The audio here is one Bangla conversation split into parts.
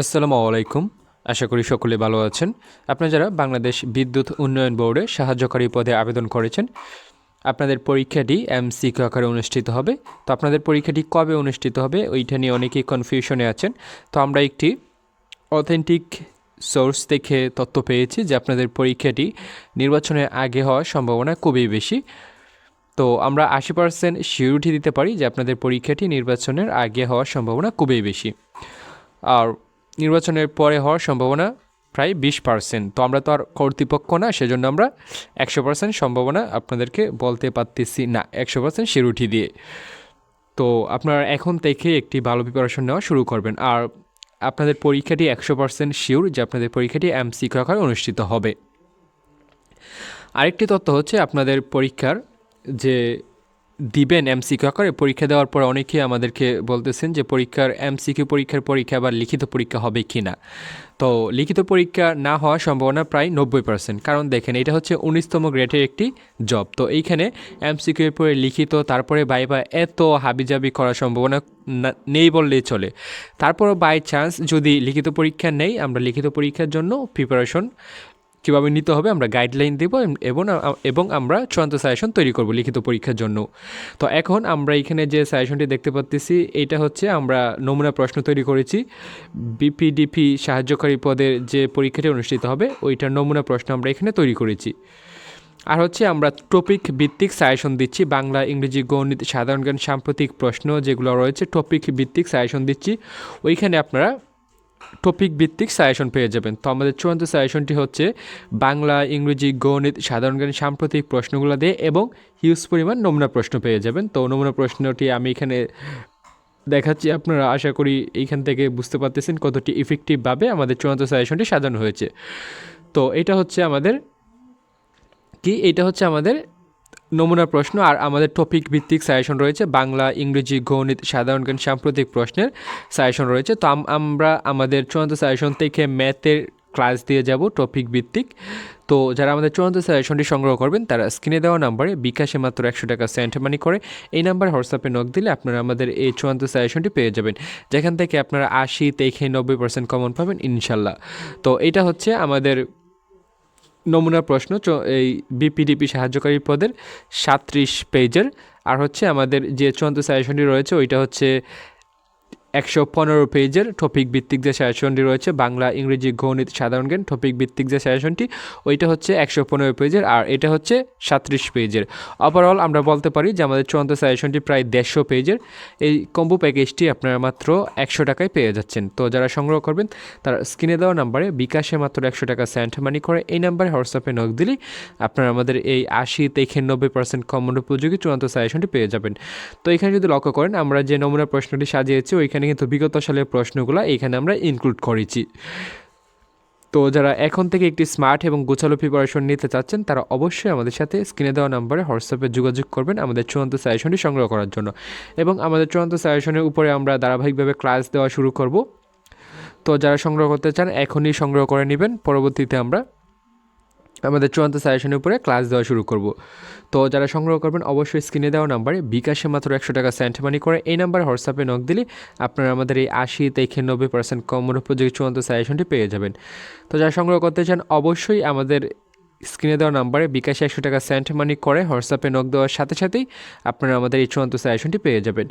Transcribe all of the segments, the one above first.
আসসালামু আলাইকুম। আশা করি সকলে ভালো আছেন। আপনারা যারা বাংলাদেশ বিদ্যুৎ উন্নয়ন বোর্ডে সাহায্যকারী পদে আবেদন করেছেন, আপনাদের পরীক্ষাটি এমসিকিউ আকারে অনুষ্ঠিত হবে। তো আপনাদের পরীক্ষাটি কবে অনুষ্ঠিত হবে, ওইটা নিয়ে অনেকেই কনফিউশনে আছেন। তো আমরা একটি অথেন্টিক সোর্স থেকে তথ্য পেয়েছি যে আপনাদের পরীক্ষাটি নির্বাচনের আগে হওয়ার সম্ভাবনা খুবই বেশি। তো আমরা আশি পার্সেন্ট সিউরিটি দিতে পারি যে আপনাদের পরীক্ষাটি নির্বাচনের আগে হওয়ার সম্ভাবনা খুবই বেশি। আর নির্বাচনের পরে হওয়ার সম্ভাবনা প্রায় বিশ পার্সেন্ট। তো আমরা তো আর কর্তৃপক্ষ না, সেজন্য আমরা একশো পার্সেন্ট সম্ভাবনা আপনাদেরকে বলতে পারতেছি না, একশো পার্সেন্ট সিউরিটি দিয়ে। তো আপনারা এখন থেকে একটি ভালো প্রিপারেশন নেওয়া শুরু করবেন। আর আপনাদের পরীক্ষাটি একশো পার্সেন্ট শিওর যে আপনাদের পরীক্ষাটি এমসিকিউ আকারে অনুষ্ঠিত হবে। আরেকটি তথ্য হচ্ছে আপনাদের পরীক্ষার যে দিবেন এমসিকিউ। আকারে পরীক্ষা দেওয়ার পর অনেকেই আমাদেরকে বলতেছেন যে পরীক্ষার, এমসিকিউ পরীক্ষার পরীক্ষা আবার লিখিত পরীক্ষা হবে কি না তো লিখিত পরীক্ষা না হওয়ার সম্ভাবনা প্রায় নব্বই পার্সেন্ট কারণ দেখেন, এটা হচ্ছে উনিশতম গ্রেডের একটি জব। তো এইখানে এমসিকিউ পরে লিখিত, তারপরে বাইবা এত হাবিজাবি করার সম্ভাবনা নেই বললেই চলে। তারপরও বাই চান্স যদি লিখিত পরীক্ষা নেই, আমরা লিখিত পরীক্ষার জন্য প্রিপারেশন কীভাবে নিতে হবে, আমরা গাইডলাইন দেব এবং এবং আমরা চূড়ান্ত সাজেশন তৈরি করব লিখিত পরীক্ষার জন্য। তো এখন আমরা এখানে যে সাজেশনটি দেখতে পাচ্ছি এটা হচ্ছে আমরা নমুনা প্রশ্ন তৈরি করেছি। বিপিডিপি সাহায্যকারী পদের যে পরীক্ষাটি অনুষ্ঠিত হবে, ওইটার নমুনা প্রশ্ন আমরা এখানে তৈরি করেছি। আর হচ্ছে আমরা টপিক ভিত্তিক সাজেশন দিচ্ছি, বাংলা, ইংরেজি, গণিত, সাধারণ জ্ঞান, সাম্প্রতিক প্রশ্ন যেগুলো রয়েছে টপিক ভিত্তিক সাজেশন দিচ্ছি। ওইখানে আপনারা টপিক ভিত্তিক সাজেশন পেয়ে যাবেন। তো আমাদের চূড়ান্ত সাজেশনটি হচ্ছে বাংলা, ইংরেজি, গণিত, সাধারণ জ্ঞান, সাম্প্রতিক প্রশ্নগুলো দিয়ে এবং হিউজ পরিমাণ নমুনা প্রশ্ন পেয়ে যাবেন। তো নমুনা প্রশ্নটি আমি এখানে দেখাচ্ছি আপনারা। আশা করি এইখান থেকে বুঝতে পারতেছেন কতটি ইফেক্টিভভাবে আমাদের চূড়ান্ত সাজেশনটি সাজানো হয়েছে। তো এটা হচ্ছে আমাদের কি? এটা হচ্ছে আমাদের নমুনা প্রশ্ন আর আমাদের টপিক ভিত্তিক সাজেশন রয়েছে। বাংলা, ইংরেজি, গণিত, সাধারণ জ্ঞান, সাম্প্রতিক প্রশ্নের সাজেশন রয়েছে। তো আম- আমরা আমাদের চূড়ান্ত সাজেশন থেকে ম্যাথের ক্লাস দিয়ে যাব টপিক ভিত্তিক। তো যারা আমাদের চূড়ান্ত সাজেশনটি সংগ্রহ করবেন, তারা স্ক্রিনে দেওয়া নাম্বারে বিকাশে মাত্র একশো টাকা সেন্ট মানি করে এই নাম্বার হোয়াটসঅ্যাপে নক দিলে আপনারা আমাদের এই চূড়ান্ত সাজেশনটি পেয়ে যাবেন। যেখান থেকে আপনারা আশি থেকে নব্বই পার্সেন্ট কমন পাবেন, ইনশাল্লাহ। তো এটা হচ্ছে আমাদের নমুনা প্রশ্ন এই বিপিডিপি সাহায্যকারী পদের সাতত্রিশ পেজের আর হচ্ছে আমাদের যে চূড়ান্ত সাজেশনটি রয়েছে, ওইটা হচ্ছে একশো পনেরো পেজের টপিক ভিত্তিক যে সাজেশনটি রয়েছে, বাংলা, ইংরেজি, গণিত, সাধারণ জ্ঞান টপিক ভিত্তিক যে সাজেশনটি ওইটা হচ্ছে একশো পনেরো পেজের আর এটা হচ্ছে সাতত্রিশ পেজের। ওভারঅল আমরা বলতে পারি যে আমাদের চূড়ান্ত সাজেশনটি প্রায় দেড়শো পেজের। এই কম্বো প্যাকেজটি আপনারা মাত্র একশো টাকায় পেয়ে যাচ্ছেন। তো যারা সংগ্রহ করবেন, তারা স্ক্রিনে দেওয়া নাম্বারে বিকাশে মাত্র একশো টাকা সেন্ট মানি করে এই নাম্বারে হোয়াটসঅ্যাপে নক দিলেই আপনারা আমাদের এই আশি থেকে নব্বই পার্সেন্ট কমন উপযোগী চূড়ান্ত সাজেশনটি পেয়ে যাবেন। তো এখানে যদি লক্ষ্য করেন, আমরা যে নমুনা প্রশ্নটি সাজিয়েছি, ওইখানে কিন্তু বিগত সালের প্রশ্নগুলো এখানে আমরা ইনক্লুড করেছি। তো যারা এখন থেকে একটি স্মার্ট এবং গোছালো প্রিপারেশন নিতে চাচ্ছেন, তারা অবশ্যই আমাদের সাথে স্ক্রিনে দেওয়া নাম্বারে হোয়াটসঅ্যাপে যোগাযোগ করবেন আমাদের চূড়ান্ত সাজেশনটি সংগ্রহ করার জন্য। এবং আমাদের চূড়ান্ত সাজেশনের উপরে আমরা ধারাবাহিকভাবে ক্লাস দেওয়া শুরু করব। তো যারা সংগ্রহ করতে চান, এখনই সংগ্রহ করে নেবেন। পরবর্তীতে আমরা আমাদের চূড়ান্ত সাজেশনের উপরে ক্লাস দেওয়া শুরু করব। তো যারা সংগ্রহ করবেন, অবশ্যই স্ক্রিনে দেওয়া নাম্বারে বিকাশে মাত্র একশো টাকা সেন্ট মানি করে এই নাম্বার হোয়াটসঅ্যাপে নক দিলে আপনারা আমাদের এই আশি থেকে নব্বই পার্সেন্ট কমন উপযোগী চূড়ান্ত সাজেশনটি পেয়ে যাবেন। তো যারা সংগ্রহ করতে চান, অবশ্যই আমাদের স্ক্রিনে দেওয়া নাম্বারে বিকাশে একশো টাকা সেন্ট মানি করে হোয়াটসঅ্যাপে নক দেওয়ার সাথে সাথেই আপনারা আমাদের এই চূড়ান্ত সাজেশনটি পেয়ে যাবেন।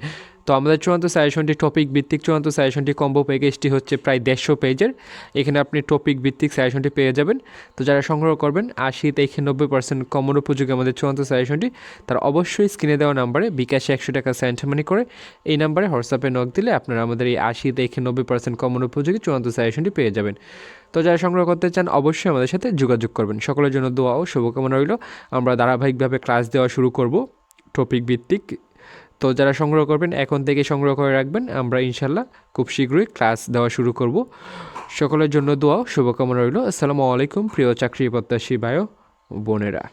তো আমাদের চূড়ান্ত সাজেশনটি টপিক ভিত্তিক চূড়ান্ত সাজেশনটি কম্বো প্যাকেজটি হচ্ছে প্রায় দেড়শো পেজের এখানে আপনি টপিক ভিত্তিক সাজেশনটি পেয়ে যাবেন। তো যারা সংগ্রহ করবেন আশি থেকে নব্বই পার্সেন্ট কমন উপযোগী আমাদের চূড়ান্ত সাজেশনটি তারা অবশ্যই স্ক্রিনে দেওয়া নাম্বারে বিকাশে একশো টাকা সেন্ট মানি করে এই নাম্বারে হোয়াটসঅ্যাপে নক দিলে আপনারা আমাদের এই আশি থেকে নব্বই পার্সেন্ট কমন উপযোগী চূড়ান্ত সাজেশনটি পেয়ে যাবেন। তো যারা সংগ্রহ করতে চান, অবশ্যই আমাদের সাথে যোগাযোগ করবেন। সকলের জন্য দোয়া ও শুভকামনা রইল। আমরা ধারাবাহিকভাবে ক্লাস দেওয়া শুরু করব। টপিক ভিত্তিক তো যারা সংগ্রহ করবেন, এখন থেকে সংগ্রহ করে রাখবেন। আমরা ইনশাল্লাহ খুব শীঘ্রই ক্লাস দেওয়া শুরু করব। সকলের জন্য দোয়া শুভকামনা রইল। আসসালামু আলাইকুম, প্রিয় চাকরি প্রত্যাশী ভাই বোনেরা।